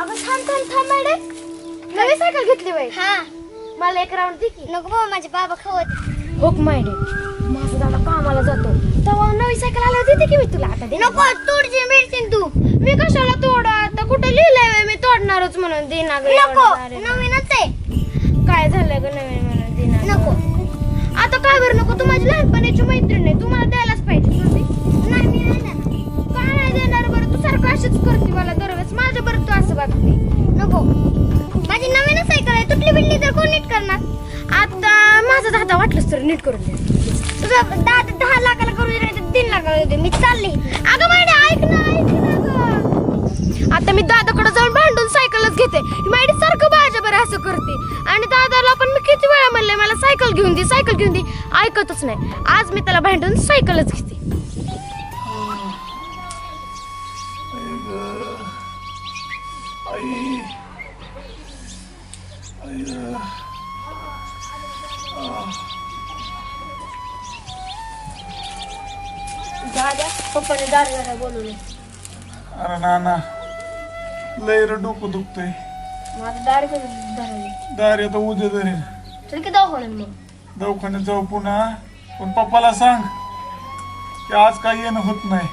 अगं थांब थांब थांब मॅडम. नवी सायकल घेतली बाई. हा. मला एक राऊंड दे की. नको बाबा माझे बाबा खवत होक माझा दादा कामाला जातो. तेव्हा नवी सायकल आल्यावर देते की मी तुला? आता दे ना. नको तोडची मिळतील तू. मी कशाला तोडा? आता कुठे लिहिलंय मी तोडणारच म्हणून देना नको. नवीनच आहे काय झालं ग नवीन म्हणून देना नको. आता काय बरं नको? तू माझी लहानपणीची मैत्रीण आहे. तू मला द्यायलाच पाहिजे सोडली. नाही मी नाही देणार. काय नाही देणार बरं? तू सारखं अशीच करते मला दरवेळेस. माझ्या बरं तू असं वागते नको. माझी नवीनच सायकल आहे. तुटली बिटली तर कोण नीट करणार? आता माझा दादा वाटलंच तर नीट करून दे. तुझा दहा दहा लाखाला करू दे नाही तर तीन लाखाला दे. मी चालली. अगं मायडे ऐक ना ऐक ना गं. आता मी दादाकडे जाऊन भांडून सायकलच घेते. मायडी सारखं बरं असं करते. आणि दादाला पण मी किती वेळा म्हणले मला सायकल घेऊन दे सायकल घेऊन दे. ऐकतच नाही. आज मी त्याला भांडून सायकलच घेते. दादा पप्पाने दादा बोलवले अरे नाना लय रे डोकं दुखतंय. माझं दार धरले? दारी आता उद्या तरी तर दवाखान्यात जाऊ पुन्हा. पण पप्पाला सांग की आज काही येणं होत नाही.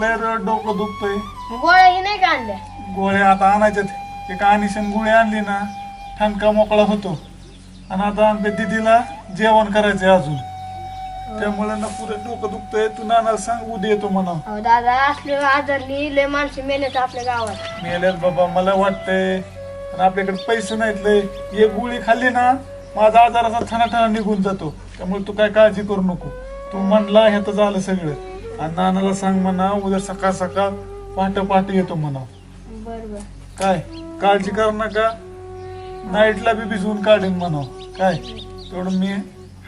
लय डोकं दुखतंय. गोळ्याही नाही का आणल्या? गोळ्या आता आणायच्यात. एक आणीशन गोळी आणली ना ठणका मोकळा होतो. आणि आता आमच्या दिदीला जेवण करायचंय अजून. त्यामुळे ना पुढे डोकं दुखतंय. तू नानाला सांग उद्या येतो म्हणा अहो दादा असले आजारली लय माणसे मेलेत आपल्या गावात. मेल्यात बाबा मला वाटतंय आणि आपल्याकडे पैसे नाहीत लय. एक गोळी खाल्ली ना माझा आजार असा ठणा निघून जातो. त्यामुळे तू काय काळजी करू नको. तू म्हणला ह्यात झालं सगळं. आणि नानाला सांग म्हणा उद्या सकाळ सकाळ पहाटे पहाटे येतो म्हणा. काय? काळजी कर नका. नाईटला बी भिजवून काढेन म्हणाव काय? तेवढं मी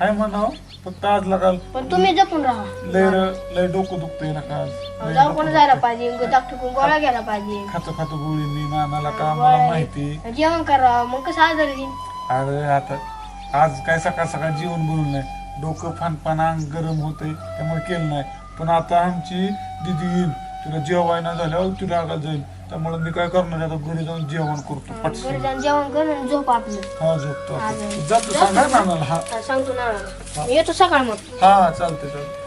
हाय म्हणाव. फक्त आज लगाल. पण तुम्ही जपून राहा. लय र- लय डोकं दुखतंय ना का आज अहो, लय दवाखान्यात डोकं जायला दुखतंय. पाहिजे? डॉक्टर गोळ्या घ्यायला पाहिजे. खातो खातो गोळी मी नानाला का मला माहिती. जेवण करा मग कसं आजार? येईल अरे आता आज काय सकाळ सकाळ जेवण बनवलं नाही. डोकं फानपान अंग गरम होते त्यामुळे केलं नाही. पण आता आमची दिदी येईल. तुला जेवाय ना झाल्यावर तुला आगात जाईल. त्यामुळे मी काय करणार आता? घरी जाऊन जेवण करतो घरी जाऊन जेवण कर आणि झोप आपलं. हा झोपतो आता. जातो सांगा नानाला हा. हा, सांगतो ना येतो सकाळ मग. हा चालते चालते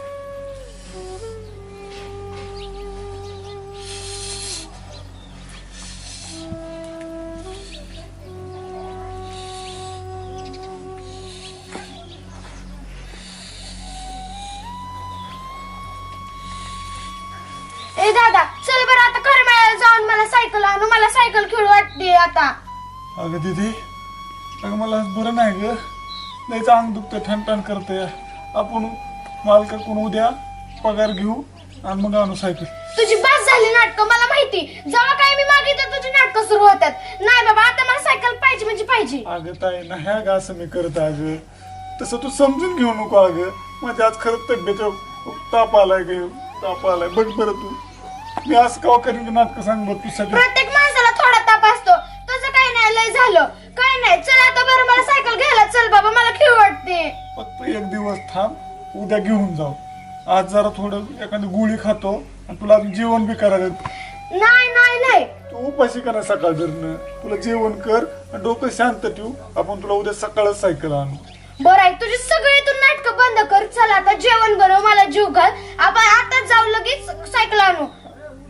ए दादा चल बरं आता. जाऊन मला सायकल आणू मला सायकल खेळू वाटते आता. अगं दिदी अगं मला आज बरं नाही ग. लयच अंग दुखतं ठण ठण करते आपण मालकाकडून उद्या पगार घेऊ आणि मग आणू सायकल. तुझी बस झाली नाटकं मला माहिती. जेव्हा काय मी मागितलं तुझी नाटकं सुरू होतात. नाही बाबा आता मला सायकल पाहिजे म्हणजे पाहिजे. अगं ताई नाही अगं असं मी करत अगं तसं तू समजून घेऊ नको अगं. माझ्या आज खरंच तब्येत ताप आलाय ग ताप आलाय. बघ बरं तू. मी असं करीन की नाटकं सांग बरं तू सगळं प्रत्येक माणसाला थोडा ताप असतो तसं काही नाही लय झालं. काय नाही. चल आता बरं मला सायकल घ्यायला चल बाबा मला खेळ वाटते. फक्त एक दिवस थांब उद्या घेऊन जाऊ. आज जरा थोडं एखादी गोळी खातो आणि तुला जेवण बी करायचं नाही नाही नाही. तू उपाशी करा सकाळ धरणं तुला जेवण कर आणि डोकं शांत ठेवू. आपण तुला उद्या सकाळच सायकल आणू. बरं आहे तुझी सगळी तू नाटक बंद कर. चल आता जेवण बनव मला जीव घाल. आपण आता जाऊ लगेच सायकल आणू.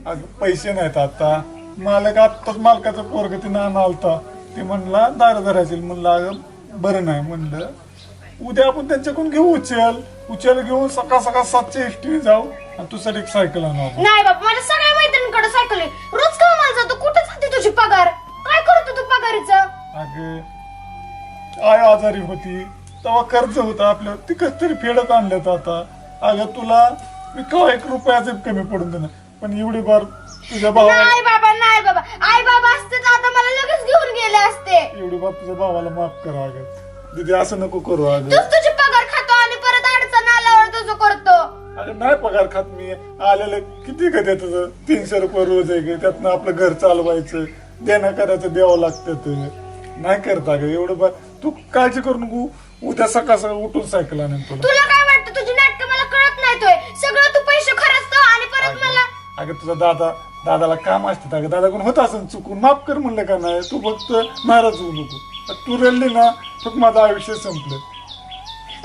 अगं पैसे नाहीत आता. मालक आत्ताच मालकाचा पोरग ते नाना आलता. ते म्हणला दार धरायचे. म्हणलं अगं बरं नाही म्हणलं. उद्या आपण त्यांच्याकडून घेऊ उचल. उचल घेऊन सकाळ सकाळ सातच्या एसटीने जाऊ आणि तुझ्यासाठी एक सायकल आणू आपण. नाही बाबा माझ्या सगळ्या मैत्रिणीकडे सायकल आहे. रोज कामाला जातो? कुठे जाते तुझी पगार? काय करतो तू पगारीचं? अगं आय आजारी होती. तेव्हा कर्ज होतं आपलं. ती कस तरी फेडत आणल्यात आता. अगं तुला मी केव्हा एक रुपयाचं कमी पडून देणार? पण एवढी बार तुझ्या भावाला नाही बाबा नाही बाबा. आई बाबा असते तर आता मला लगेच घेऊन गेले असते. एवढी बार तुझ्या भावाला माफ करा अगं. दीदी असं नको करू अगं. तूच तुझी पगार खातो आणि परत अडचण आल्यावर तुझं करतो. अगं नाही पगार खात मी. आलेलं किती का त्याचं? तीनशे रुपये रोज आहे ग. त्यातनं आपलं घर चालवायचं देणं करायचं द्यावं लागतं ते. नाही करता ग एवढं बा तू काळजी करू नको उद्या सकाळ सकाळ उठून सायकल आणेन तुला. तुला काय वाटतं तुझी नाटकं मला कळत नाही तोय सगळं तू पैसे खर्चतो आणि परत मला अगं तुझा दादा दादाला काम असतात अगं दादा कोण होत असं चुकून. माफ कर म्हणलं का नाही? तू फक्त नाराज होऊ नको. तू रडली ना फक्त माझं आयुष्य संपलं.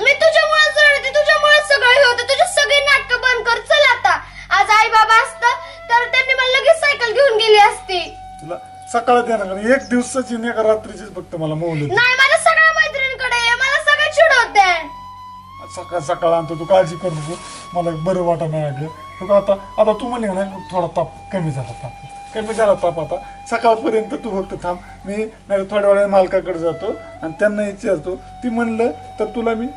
मी तुझ्यामुळेच रडते. तुझ्यामुळेच सगळं हे होतं. तुझी सगळी नाटकं बंद कर. चल आता. आज आई बाबा असतं तर त्यांनी मला लगेच सायकल घेऊन गेली असती. तुला सकाळात येणार का एक दिवसाची नाही एका रात्रीचीच फक्त मला मोहल नाही माझ्या सगळ्या मैत्रिणीकडे आहे. मला सगळे चिडवते. सकाळ सकाळ आणतो. तू काळजी करू नको. मला बरं वाटा नाही अगं. तू का आता आता तू म्हणले ना थोडा ताप कमी झाला ताप. कमी झाला ताप आता. सकाळपर्यंत तू फक्त थांब. मी नाही थोड्या वेळा मालकाकडे जातो आणि त्यांना विचारतो. ती म्हणलं तर तुला मी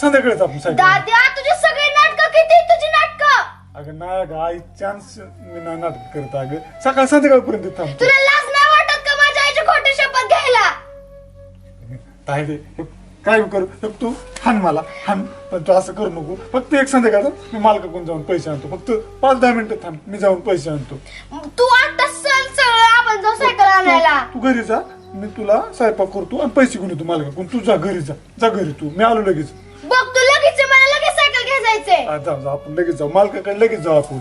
संध्याकाळीच आपण सायकल दाद्या तुझी सगळी नाटकं किती तुझी नाटकं? अगं नाही अगं आई चान्स मी नाही नाटक करत अगं. सकाळ संध्याकाळपर्यंत थांबतो. तुला लाज नाही वाटत का माझ्या आईची खोटी शपथ घ्यायला? तायडे काय करू हे तू हाण मला हाण पण तू असं करू नको. फक्त एक संध्याकाळ मी मालकाकडून जाऊन पैसे आणतो. फक्त पाच दहा मिनिटं थांब मी जाऊन पैसे आणतो. तू आता चल आपण जाऊ सायकल आणायला. तू घरी जा मी तुला स्वयंपाक करतो आणि पैसे घेऊन येतो मालकाकडून. तू जा घरी जा जा घरी तू. मी आलो लगेच. बघ तू लगेच ये, मला लगेच सायकल घ्या जायचंय आ, जा जा आपण लगेच जाऊ. मालकाकडे लगेच जाऊ आपण.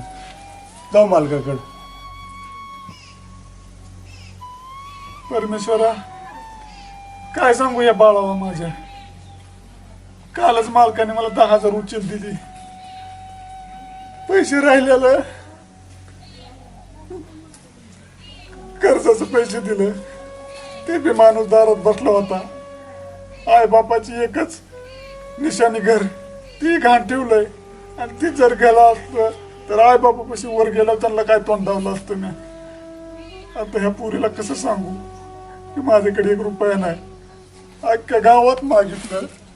जाऊ मालकाकडे. परमेश्वरा काय सांगू या बाळावा माझ्या? कालच मालकाने मला दहा हजार उचल दिली. पैसे राहिलेलं. कर्जाचे पैसे दिले. ते बी माणूस दारात बसला होता. आय बापाची एकच निशाणी घर. ती घाण ठेवलंय. आणि ती जर गेला असतं तर आय बापापाशी वर गेला त्यांना काय तोंडावलं असतं मी? आता ह्या पुरीला कसं सांगू? की माझ्याकडे एक रुपया नाही. अख्ख्या गावात मागितलं.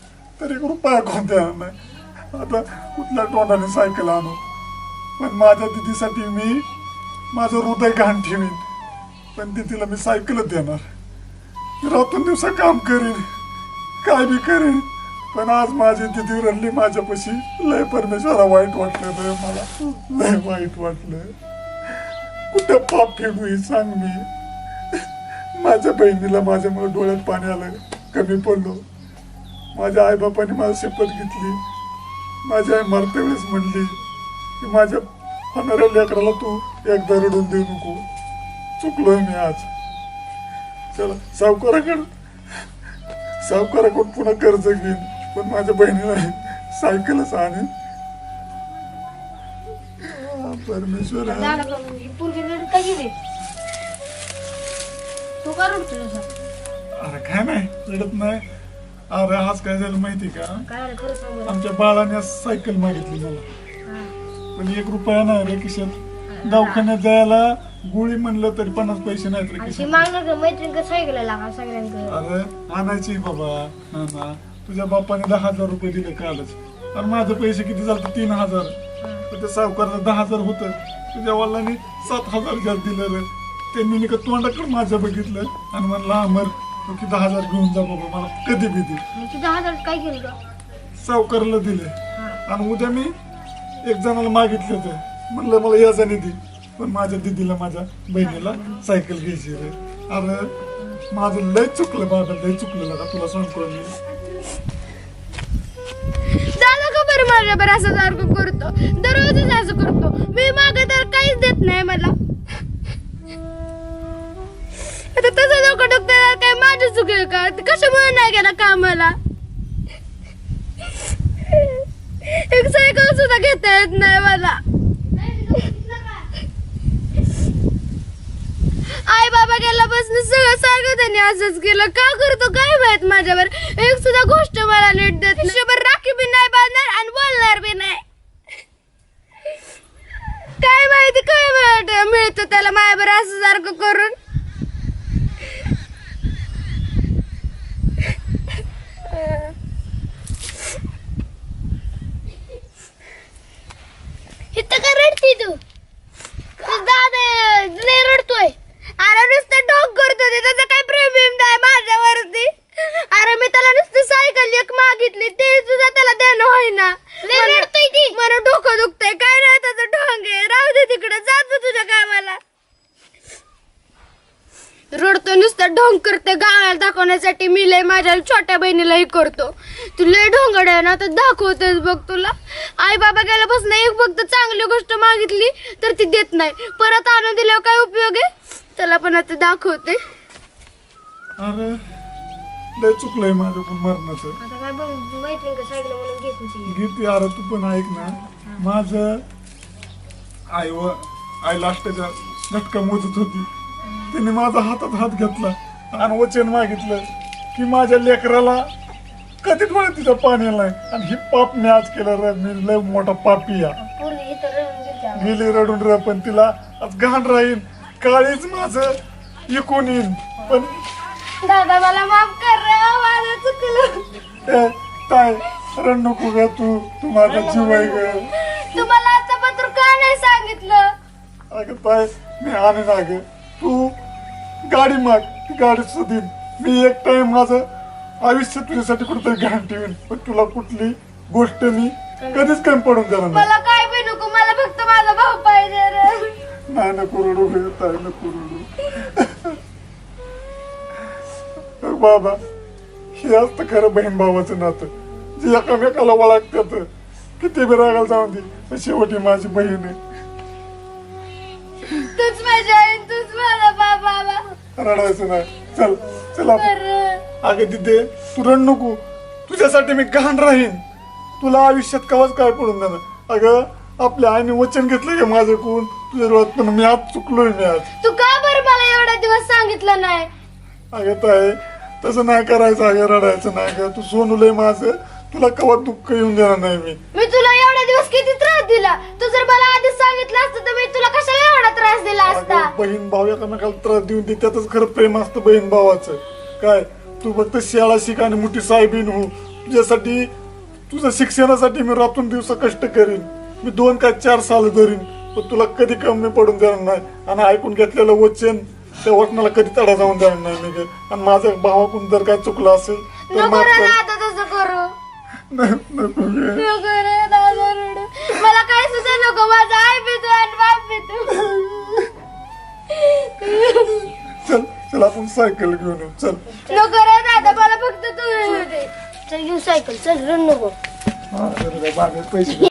तरी एक कोणत्या देणार नाही. आता कुठल्या तोंडाने सायकल आणू पण माझ्या दिदीसाठी मी माझं हृदय घाण ठेवीन. पण दिदीला मी सायकलच देणार. रातून दिवसा काम करीन काय बी करेन. पण आज माझी दिदी रडली माझ्यापाशी. लय परमेश्वरा वाईट वाटलं रे मला. लय वाईट वाटलं. कुठं पाप फेकू हे सांग मी. माझ्या बहिणीला माझ्यामुळे डोळ्यात पाणी आलं कमी पडलो. माझ्या आईबापाने मला शपथ घेतली. माझ्या आई मरते वेळेस म्हणली की माझ्या होणाऱ्या लेकराला तू एकदा रडून देऊ नको. चुकलोय मी आज. चला सावकाराकडे सावकाराकडून पुन्हा कर्ज घेईन. पण माझ्या बहिणीला सायकलच आणेन. परमेश्वर अरे काय नाही रडत नाही. अरे आज काय झालं माहिती का? काय आलं खरं सांग बरं. आमच्या बाळाने आज सायकल मागितली मला. पण एक रुपया नाही रे खिशात दवाखान्यात जायला गोळी म्हणलं तरी पन्नास पैसे नाहीत रे आणि ती खिशात मागणार मैत्रीण का सायकल लागा सगळ्यांकडे अरे आणायची बाबा ना ना तुझ्या बापाने दहा हजार रुपये दिले कालच. आणि माझे पैसे किती झाले? तीन हजार. तर त्या सावकाराचं दहा हजार होतं. तुझ्या वडिलांनी सात हजार जास्त दिलं रे. त्यांनी का तोंडाकडे माझं बघितलं आणि म्हणलं अमर की दहा हजार घेऊन जा बाबा मला कधी बी दे. मी तुझा हजार काय केलं का सावकारला दिले. आणि उद्या मी एक जणाला मागितले होते. म्हणलं मला याजाने दे. पण माझ्या दिदीला माझ्या बहिणीला सायकल घ्यायची रे. अरे माझं लय चुकलं बाबा लय चुकलं का तुला सांगतो मी. दादा का बरं माझ्या बरं? असं सारखं करतो. दररोजच असं करतो. मी मागे तर काहीच देत नाही मला. आता तसं डोकं दुखतं काय माझं चुकेल का? कशामुळे नाही गेला कामाला? एक सायकल सुद्धा घेता येत नाही मला. आई बाबा गेल्यापासून सगळं सारखं त्यांनी असंच केलं. का करतो काय माहीत माझ्यावर? एक सुद्धा गोष्ट मला नीट देत शंभर राखी बी नाही बांधणार आणि बोलणार बी नाही. काय माहिती काय मिळत मिळतं त्याला? माझ्यावर असं सारखं करून बरं डोकं दुखतंय. काय नाही त्याचं ढोंगे राहू दे तिकडे. जात तुझ्या कामाला. रडतो नुसतं ढोंग करते. गावाला दाखवण्यासाठी मी लय माझ्या छोट्या बहिणीलाही करतो. तू लय ढोंगड आहे ना तर दाखवतेस बघ तुला. आई बाबा गेला बस नाही एक फक्त चांगली गोष्ट मागितली तर ती देत नाही. परत आणून दिल्यावर काय उपयोग आहे? त्याला पण आता दाखवते. अरे. लय चुकलंय माझं पण मरणाचं. आता काय बघ मैत्रिणी साईडला म्हणून घेत होती गीत अरे तू पण ऐक ना. माझं आई व आई लास्टच्या झटका मोजत होती. तिने माझा हातात हात घेतला आणि वचन मागितलं की माझ्या लेकराला कधीच मला तिचं पाणी नाही. आणि ही पाप मी आज केलं रे मी लय मोठा पापी या इथं रडून गेली रडून र पण तिला आज घाण राहील काळीच माझं इकून येईन. पण दादा मला माफ कर रे माझं चुकलं. ए, काय रड नको ग तू. तू माझा जीव आहे ग. तुम्हाला आता पत्र का नाही सांगितलं? अगं ताय मी आणेन अगं तू गाडी माग ती गाडी सुधीन. मी एक टाइम माझं आयुष्य तुझ्यासाठी कुठेतरी घाण ठेवीन. पण तुला कुठली गोष्ट मी कधीच कमी पडून देणार नाही. मला काय बी नको मला फक्त माझा भाऊ पाहिजे रे. नाही नको रडू ग ताई नको रडू. बाबा हे असतं खरं बहीण भावाचं नातं. जे एकामेकाला ओळखतात किती बी रागाला जाऊन दे शेवटी माझी बहीण आहे. तूच माझ्या आई तूच माझा बाबा रडायचं नाही. चल चल. अगं तिथे तू रड नको. तुझ्यासाठी मी घाण राहीन. तुला आयुष्यात कवाच काय पडून देणार अगं आपल्या आईने वचन घेतलं का माझ्याकडून? तुझ्या डोळ्यात पण मी आज चुकलोय मी आज. तू का बरं मला एवढा दिवस सांगितलं नाही? अगं ताई तसं नाही करायचं अगं रडायचं नाही अगं तू सोनूलय माझं तुला कवा दुःख येऊन देणार नाही मी? मी तुला एवढा दिवस किती त्रास दिला? तू जर मला आधीच सांगितलं असतं तर मी तुला कशाला एवढा त्रास दिला असता? अगं बहीण भाऊ एकामेकाला त्रास देऊन दे त्यातच खरं प्रेम असतं बहीण भावाचं. काय? तू फक्त शाळा शिक आणि मोठी साहेबीन हो. तुझ्यासाठी तुझ्या शिक्षणासाठी मी रातून दिवसा कष्ट करीन. मी दोन काय चार साल धरीन पण तुला कधी कमी पडून देणार नाही. आणि ऐकून घेतलेलं वचन त्या वचनाला कधी तडा जाऊन देणार नाही मी ग. आणि माझ्या भावाकडून जर काय चुकलं असेल तर नको माफ रे कर. आता तसं करू. न- नको ग. नको रे दादा रडू. मला काय सुद्धा नको माझा आई पितो आणि बाप पितो. चल चल आपण सायकल घेऊन येऊ. चल. नको रे दादा मला फक्त तू दे. चल घेऊ सायकल. चल रड नको. हा, बागेत पैसे